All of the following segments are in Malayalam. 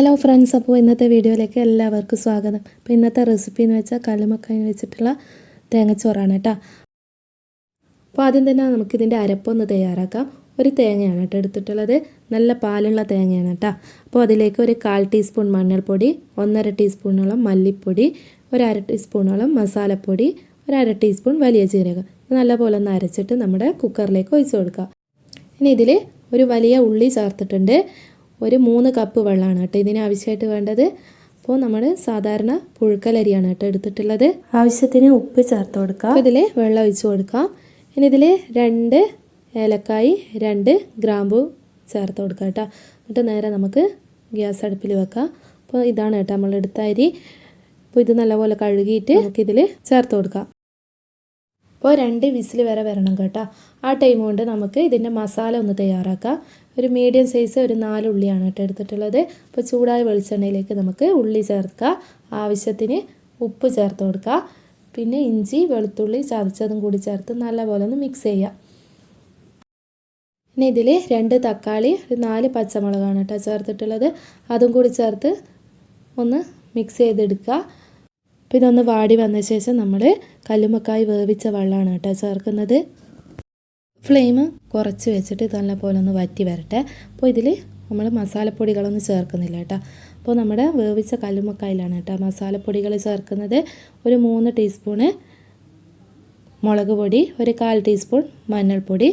ഹലോ ഫ്രണ്ട്സ് അപ്പോൾ ഇന്നത്തെ വീഡിയോയിലേക്ക് എല്ലാവർക്കും സ്വാഗതം. അപ്പോൾ ഇന്നത്തെ റെസിപ്പി എന്ന് വെച്ചാൽ കല്ലുമക്കായി വെച്ചിട്ടുള്ള തേങ്ങച്ചോറാണ് കേട്ടോ. അപ്പോൾ ആദ്യം തന്നെ നമുക്കിതിന്റെ അരപ്പൊന്ന് തയ്യാറാക്കാം. ഒരു തേങ്ങയാണ് കേട്ടോ എടുത്തിട്ടുള്ളത്. നല്ല പാലുള്ള തേങ്ങയാണ് കേട്ടോ. അപ്പോൾ അതിലേക്ക് ഒരു കാൽ ടീസ്പൂൺ മഞ്ഞൾപ്പൊടി ഒന്നര ടീസ്പൂണോളം മല്ലിപ്പൊടി ഒരു അര ടീസ്പൂണോളം മസാലപ്പൊടി ഒരു അര ടീസ്പൂൺ വലിയ ജീരകം. നല്ലപോലെ ഒന്ന് അരച്ചിട്ട് നമ്മുടെ കുക്കറിലേക്ക് ഒഴിച്ചു കൊടുക്കുക ഇനി ഇതിൽ ഒരു വലിയ ഉള്ളി ചേർത്തിട്ടുണ്ട്. ഒരു മൂന്ന് കപ്പ് വെള്ളമാണ് കേട്ടോ ഇതിന് ആവശ്യമായിട്ട് വേണ്ടത്. അപ്പോൾ നമ്മൾ സാധാരണ പുഴുക്കലരിയാണ് കേട്ടോ എടുത്തിട്ടുള്ളത്. ആവശ്യത്തിന് ഉപ്പ് ചേർത്ത് കൊടുക്കുക. ഇതിൽ വെള്ളം ഒഴിച്ച് കൊടുക്കാം ഇനി ഇതിൽ രണ്ട് ഏലക്കായി രണ്ട് ഗ്രാമ്പു ചേർത്ത് കൊടുക്കുക കേട്ടോ. എന്നിട്ട് നേരെ നമുക്ക് ഗ്യാസ് അടുപ്പിൽ വെക്കാം അപ്പോൾ ഇതാണ് കേട്ടോ നമ്മൾ എടുത്ത അരി. അപ്പോൾ ഇത് നല്ലപോലെ കഴുകിയിട്ട് നമുക്കിതിൽ ചേർത്ത് കൊടുക്കാം അപ്പോൾ രണ്ട് വിസിൽ വരെ വരണം കേട്ടോ. ആ ടൈം കൊണ്ട് നമുക്ക് ഇതിന്റെ മസാല ഒന്ന് തയ്യാറാക്കാം. ഒരു മീഡിയം സൈസ് ഒരു നാല് ഉള്ളിയാണ് കേട്ടോ എടുത്തിട്ടുള്ളത്. അപ്പോൾ ചൂടായ വെളിച്ചെണ്ണയിലേക്ക് നമുക്ക് ഉള്ളി ചേർക്കുക. ആവശ്യത്തിന് ഉപ്പ് ചേർത്ത് കൊടുക്കുക. പിന്നെ ഇഞ്ചി വെളുത്തുള്ളി ചതച്ചതും കൂടി ചേർത്ത് നല്ലപോലെ ഒന്ന് മിക്സ് ചെയ്യുക. പിന്നെ ഇതിൽ രണ്ട് തക്കാളി ഒരു നാല് പച്ചമുളകാണ് കേട്ടോ ചേർത്തിട്ടുള്ളത്. അതും കൂടി ചേർത്ത് ഒന്ന് മിക്സ് ചെയ്തെടുക്കുക. അപ്പോൾ ഇതൊന്ന് വാടി വന്ന ശേഷം നമ്മൾ കല്ലുമക്കായി വേവിച്ച വെള്ളമാണ് കേട്ടോ ചേർക്കുന്നത്. ഫ്ലെയിം കുറച്ച് വെച്ചിട്ട് ഇത് നല്ലപോലെ ഒന്ന് വറ്റി വരട്ടെ. അപ്പോൾ ഇതിൽ നമ്മൾ മസാലപ്പൊടികളൊന്നും ചേർക്കുന്നില്ല കേട്ടോ. അപ്പോൾ നമ്മുടെ വേവിച്ച കല്ലുമക്കായിലാണ് കേട്ടോ മസാലപ്പൊടികൾ ചേർക്കുന്നത്. ഒരു മൂന്ന് ടീസ്പൂണ് മുളക് പൊടി ഒരു കാൽ ടീസ്പൂൺ മഞ്ഞൾപ്പൊടി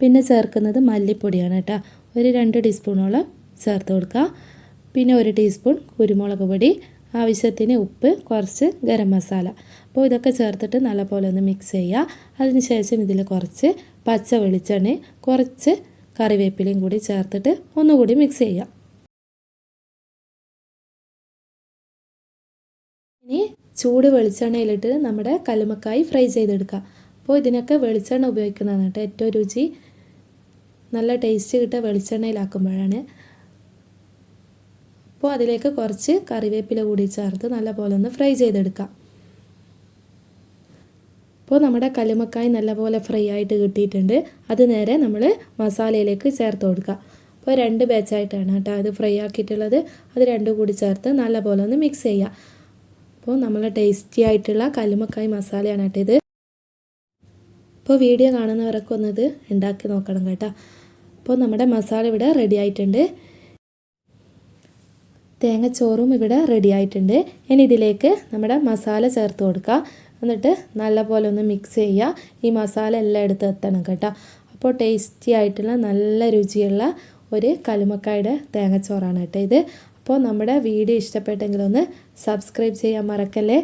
പിന്നെ ചേർക്കുന്നത് മല്ലിപ്പൊടിയാണ് കേട്ടോ. ഒരു രണ്ട് ടീസ്പൂണോളം ചേർത്ത് കൊടുക്കുക. പിന്നെ ഒരു ടീസ്പൂൺ കുരുമുളക് പൊടി ആവശ്യത്തിന് ഉപ്പ് കുറച്ച് ഗരം മസാല. അപ്പോൾ ഇതൊക്കെ ചേർത്തിട്ട് നല്ലപോലെ ഒന്ന് മിക്സ് ചെയ്യുക. അതിനുശേഷം ഇതിൽ കുറച്ച് പച്ച വെളിച്ചെണ്ണ കുറച്ച് കറിവേപ്പിലയും കൂടി ചേർത്തിട്ട് ഒന്നുകൂടി മിക്സ് ചെയ്യാം. ഇനി ചൂട് വെളിച്ചെണ്ണയിലിട്ട് നമ്മുടെ കല്ലുമക്കായി ഫ്രൈ ചെയ്തെടുക്കുക അപ്പോൾ ഇതിനൊക്കെ വെളിച്ചെണ്ണ ഉപയോഗിക്കുന്നതാണ് കേട്ടോ ഏറ്റവും രുചി. നല്ല ടേസ്റ്റ് കിട്ടുക വെളിച്ചെണ്ണയിലാക്കുമ്പോഴാണ്. അപ്പോൾ അതിലേക്ക് കുറച്ച് കറിവേപ്പില കൂടി ചേർത്ത് നല്ലപോലെ ഒന്ന് ഫ്രൈ ചെയ്തെടുക്കാം. അപ്പോൾ നമ്മുടെ കല്ലുമക്കായി നല്ലപോലെ ഫ്രൈ ആയിട്ട് കിട്ടിയിട്ടുണ്ട്. അത് നേരെ നമ്മൾ മസാലയിലേക്ക് ചേർത്ത് കൊടുക്കുക. അപ്പോൾ രണ്ട് ബാച്ചായിട്ടാണ് കേട്ടോ അത് ഫ്രൈ ആക്കിയിട്ടുള്ളത്. അത് രണ്ടും കൂടി ചേർത്ത് നല്ലപോലെ ഒന്ന് മിക്സ് ചെയ്യുക. അപ്പോൾ നമ്മൾ ടേസ്റ്റി ആയിട്ടുള്ള കല്ലുമക്കായി മസാലയാണ് കേട്ടോ ഇത്. ഇപ്പോൾ വീഡിയോ കാണുന്നവരൊക്കെ ഒന്നത് ഉണ്ടാക്കി നോക്കണം കേട്ടോ. അപ്പോൾ നമ്മുടെ മസാല ഇവിടെ റെഡി ആയിട്ടുണ്ട്. തേങ്ങച്ചോറും ഇവിടെ റെഡി ആയിട്ടുണ്ട്. ഇനി ഇതിലേക്ക് നമ്മുടെ മസാല ചേർത്ത് കൊടുക്കുക. എന്നിട്ട് നല്ലപോലെ ഒന്ന് മിക്സ് ചെയ്യുക. ഈ മസാല എല്ലാം എടുത്ത് എത്തണം കേട്ടോ. അപ്പോൾ ടേസ്റ്റി ആയിട്ടുള്ള നല്ല രുചിയുള്ള ഒരു കലുമക്കായുടെ തേങ്ങച്ചോറാണ് കേട്ടോ ഇത്. അപ്പോൾ നമ്മുടെ വീഡിയോ ഇഷ്ടപ്പെട്ടെങ്കിൽ ഒന്ന് സബ്സ്ക്രൈബ് ചെയ്യാൻ മറക്കല്ലേ?